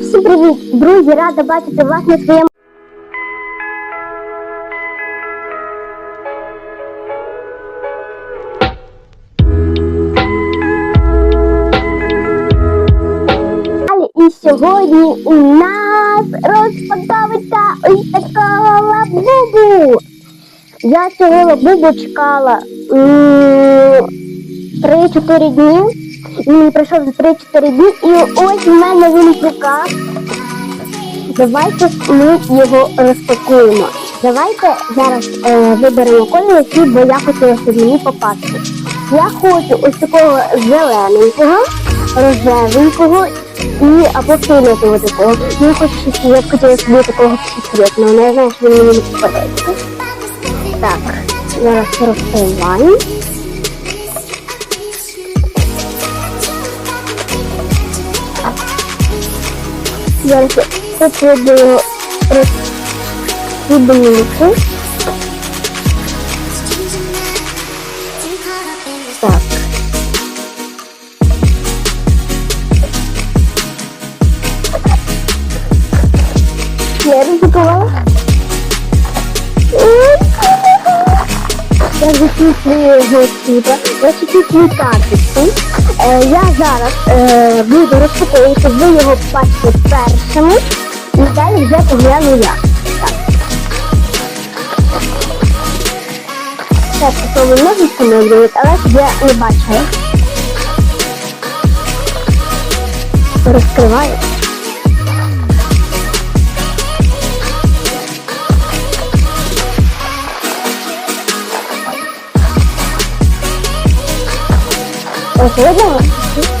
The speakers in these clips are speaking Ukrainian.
Всім привіт, друзі! Рада бачити вас на своєму. І сьогодні у нас розпаковується ось такого лабубу. Я цього лабубу чекала м, 3-4 дні. Він пройшов за 3-4 дні. І ось в мене він в руках. Давайте ми його розпакуємо. Давайте зараз е, виберемо колір, який би я хотіла, щоб мені попасти. Я хочу ось такого зелененького, рожевенького і або фіолетового такого. Я хочу щось- я б хотіла собі такого секретного, не знаю, що він мені не попадається. Так, зараз розкриваємо. Зараз я попробую розхибнути. Так. Я ризикувала. Я закінчую гостіта, я закінчую карточку. Я зараз буду розпаковувати, ви його бачите першими. І далі вже погляну я. Так. Так, попробую ножичками обрізати, але щоб я не бачила. Розкриваю. Карточка?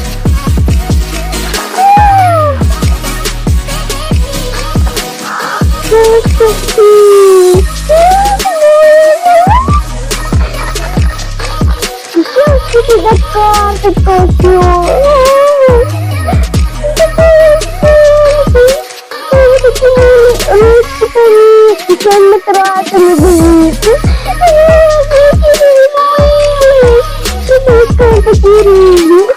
Що ми тратили боїться? Класний.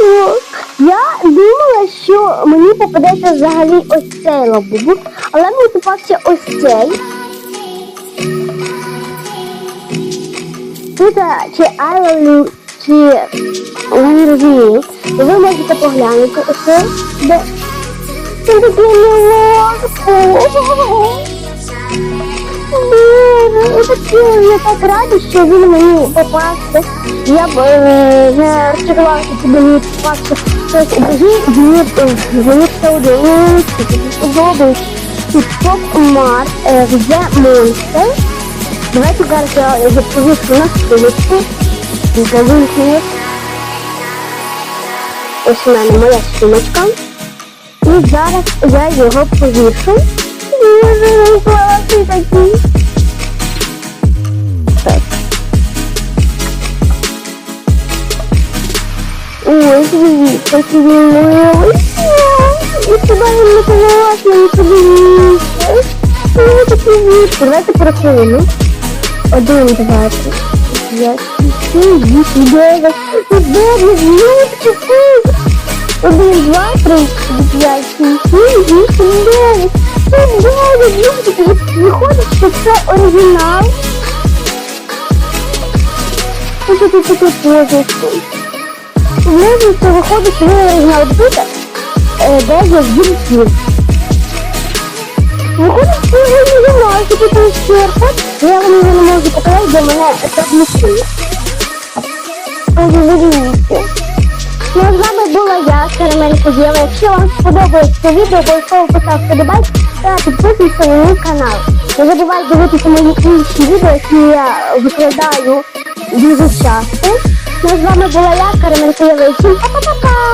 О, Я думала, що мені попадеться взагалі ось цей лабубу, але мені попався ось цей. Тут чи you, чи я не розумію. Ви можете поглянути де це таке неловко. Боже, я так рада, що він мені попався. Я б е, не розчарувалася, що мені попався щось дуже мені е, мені все удалося, подобається. Тут Pop Mart, е, The Monster. Давайте зараз я його повішу на столицю. Завинкую. Ось у мене моя сумочка. І зараз я його повішу. Він класний такий. Милий. І він не класний, подивіться. Ой, такий вірш. Давайте порахуємо. Один, два, три, п'ять, сім, вісім, дев'ять. Дев'ять, зубчики. Один, два, три, п'ять, шість, сім, вісім, дев'ять. Це дев'ять зубчиків. Виходить, що це оригінал. Ось тут таке. Це виходить, він оригінал буде е, дев'ять зубців. Виходить, що я не знаю, що тут є черпа. Я вам його не можу показати, бо мене це блокує. Ось дивіться. Ну, з вами була я, Карамелька Єва. Якщо вам сподобалось це відео, обов'язково поставте лайк та підписуйтесь на мій канал. Не забувайте дивитися мої інші відео, які я викладаю дуже часто. Ну, з вами була я. І всім пока-пока!